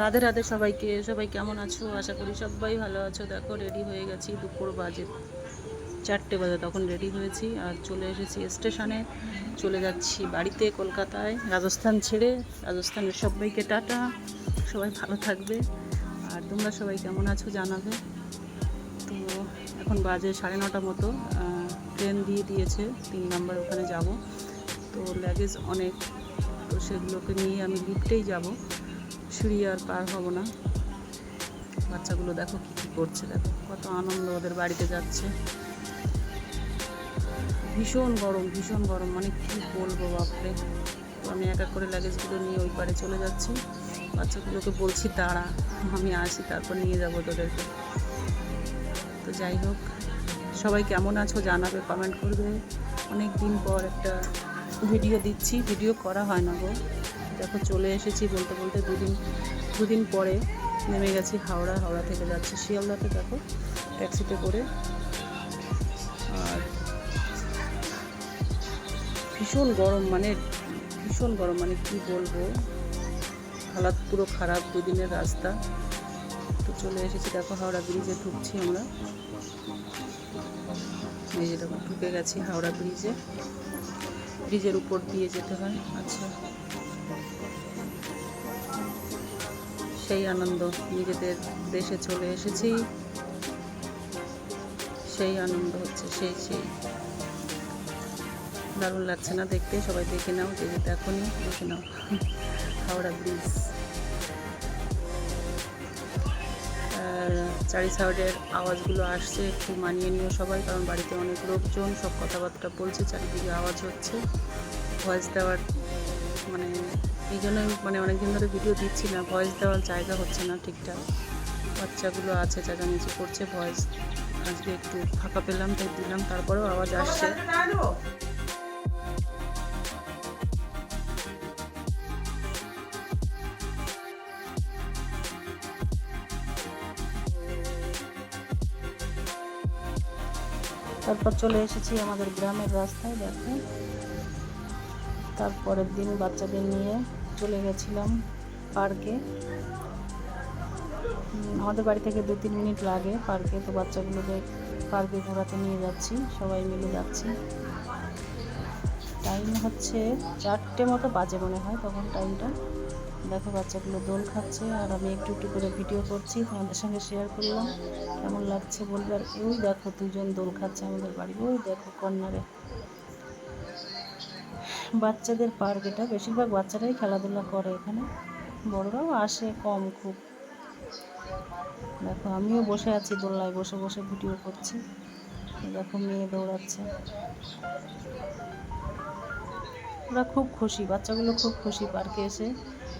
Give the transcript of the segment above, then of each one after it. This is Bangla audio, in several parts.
রাধে রাধে সবাইকে, সবাই কেমন আছো? আশা করি সবাই ভালো আছো। দেখো রেডি হয়ে গেছি। দুপুর বাজে চারটে বাজে, তখন রেডি হয়েছি। আর চলে এসেছি স্টেশনে চলে যাচ্ছি বাড়িতে, কলকাতায়। রাজস্থান ছেড়ে রাজস্থানের সবাইকে টাটা। সবাই ভালো থাকবে। আর তোমরা সবাই কেমন আছো জানাবে। তো এখন বাজে সাড়ে নটা মতো। ট্রেন দিয়ে দিয়েছে, তিন নাম্বার ওখানে যাব। তো লাগেজ অনেক, তো সেগুলোকে নিয়ে আমি লিফটেই যাব। সিঁড়ি আর পার হব না। বাচ্চাগুলো দেখো কী কী করছে, দেখো কত আনন্দ ওদের বাড়িতে যাচ্ছে। ভীষণ গরম ভীষণ গরম মানে কী বলব বাপরে। আমি এক এক করে লাগেজগুলো নিয়ে ওই পারে চলে যাচ্ছি। বাচ্চাগুলোকে বলছি, দাঁড়া, আমি আসি, তারপর নিয়ে যাব তোদেরকে। তো যাই হোক, সবাই কেমন আছো জানাবে কমেন্ট করবে। অনেক দিন পর একটা ভিডিও দিচ্ছি ভিডিও করা হয় না গো। দেখো চলে এসেছি বলতে বলতে দুদিন দুদিন পরে নেমে গেছি হাওড়া হাওড়া থেকে যাচ্ছি শিয়ালদাতে দেখো ট্যাক্সিতে করে। আর? ভীষণ গরম মানে ভীষণ গরম মানে কি বলব? হালাত পুরো খারাপ দুদিনের রাস্তা। তো চলে এসেছি দেখো হাওড়া ব্রিজে ঢুকছি আমরা। এই যে দেখো ঢুকে গেছি হাওড়া ব্রিজে ব্রিজের উপর দিয়ে যেতে হয়। আচ্ছা। সেই আনন্দ, নিজেদের দেশে চলে এসেছি। সেই আনন্দ হচ্ছে, সেই সেই। দারুণ লাগছে না দেখতে, সবাই দেখে নাও যে দেখোনি দেখে নাও। হাওড়া ব্রিজ। আর চারি সাইডের আওয়াজগুলো আসছে, একটু মানিয়ে নিও সবাই, কারণ বাড়িতে অনেক লোকজন, সব কথাবার্তা বলছে, চারিদিকে আওয়াজ হচ্ছে। ভয়েস দেওয়ার মানে এই জন্যই মানে অনেকদিন ধরে ভিডিও দিচ্ছি না ভয়েস দেওয়ার জায়গা হচ্ছে না ঠিকঠাক। বাচ্চাগুলো আছে চেঁচামেচি করছে ভয়েস আজকে একটু ফাঁকা পেলাম তাই দিলাম, তারপরেও আওয়াজ আসছে। তারপর চলে এসেছি আমাদের গ্রামের রাস্তায়, দেখো। তারপরের দিন বাচ্চাদের নিয়ে চলে গেছিলাম পার্কে। আমাদের বাড়ি থেকে দু তিন মিনিট লাগে পার্কে, তো বাচ্চাগুলোকে পার্কে ঘোরাতে নিয়ে যাচ্ছি, সবাই মিলে যাচ্ছি। টাইম হচ্ছে চারটে মতো বাজে মনে হয় তখন টাইমটা দেখো বাচ্চাগুলো দোল খাচ্ছে আর আমি একটু একটু করে ভিডিও করছি, তোমাদের সঙ্গে শেয়ার করলাম। কেমন লাগছে বলবে? আর ওই দেখো দুজন দোল খাচ্ছে আমাদের বাড়ি ওই দেখো কর্নারে। বাচ্চাদের পার্ক এটা। বেশিরভাগ বাচ্চারাই খেলাধুলা করে এখানে। বড়রাও আসে কম খুব। দেখো, আমিও বসে আছি দোলনায়, বসে বসে ভিডিও করছি। দেখো, মেয়ে দৌড়াচ্ছে। ওরা খুব খুশি, বাচ্চাগুলো খুব খুশি পার্কে এসে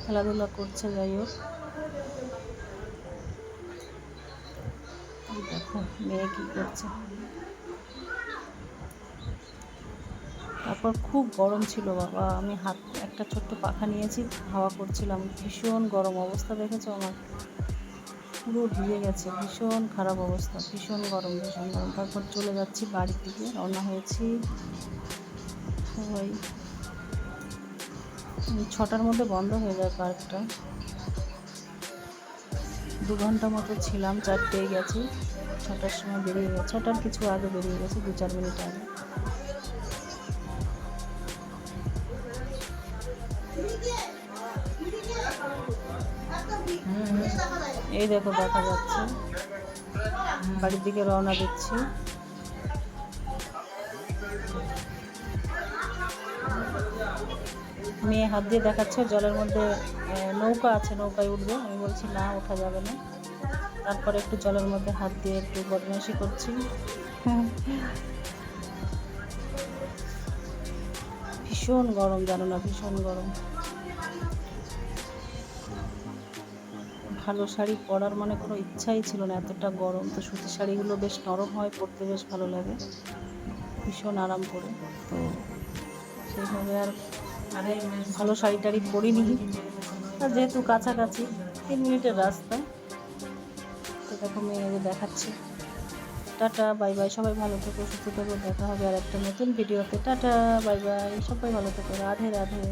খেলাধুলা করছে, যাই হোক। দেখো, মেয়ে কী করছে। তারপর খুব গরম ছিল, বাবা। আমি হাত, একটা ছোট্ট পাখা নিয়েছি, হাওয়া করছিলাম ভীষণ গরম অবস্থা দেখেছ আমার? পুরো ভিজে গেছে, ভীষণ খারাপ অবস্থা, ভীষণ গরম ভীষণ গরম। তারপর চলে যাচ্ছি বাড়ির দিকে, রওনা হয়েছি সবাই ছটার মধ্যে বন্ধ হয়ে যায় পার্কটা। দু ঘণ্টা মতো ছিলাম চারটেয় গেছি, ছটার সময় বেরিয়ে গেছে, ছটার কিছু আগে বেরিয়ে গেছে, দু চার মিনিট আগে। এই দেখো দেখা যাচ্ছে। বাড়ির দিকে রওনা দিচ্ছি। মেয়ে হাত দিয়ে দেখাচ্ছে, জলের মধ্যে নৌকা আছে, নৌকায় উঠবে। আমি বলছি, না, ওঠা যাবে না। তারপরে একটু জলের মধ্যে হাত দিয়ে একটু বদমাইশি করছি। ভীষণ গরম, জানো না, ভীষণ গরম। ভালো শাড়ি পরার মানে কোনো ইচ্ছাই ছিল না। এতটা গরম, তো সুতির শাড়িগুলো বেশ নরম হয়, পরতে বেশ ভালো লাগে। ভীষণ আরাম করে। তো সেইভাবে আর ভালো শাড়ি টাড়ি পরিনি। আর যেহেতু কাছাকাছি, তিন মিনিটের রাস্তা। তো দেখো দেখাচ্ছে। Tata, bye bye. সবাই ভালো থেকো, সুস্থ থেকো। দেখা হবে আর একটা নতুন ভিডিওতে। Tata, bye bye. সবাই ভালো থেকো। রাধে রাধে।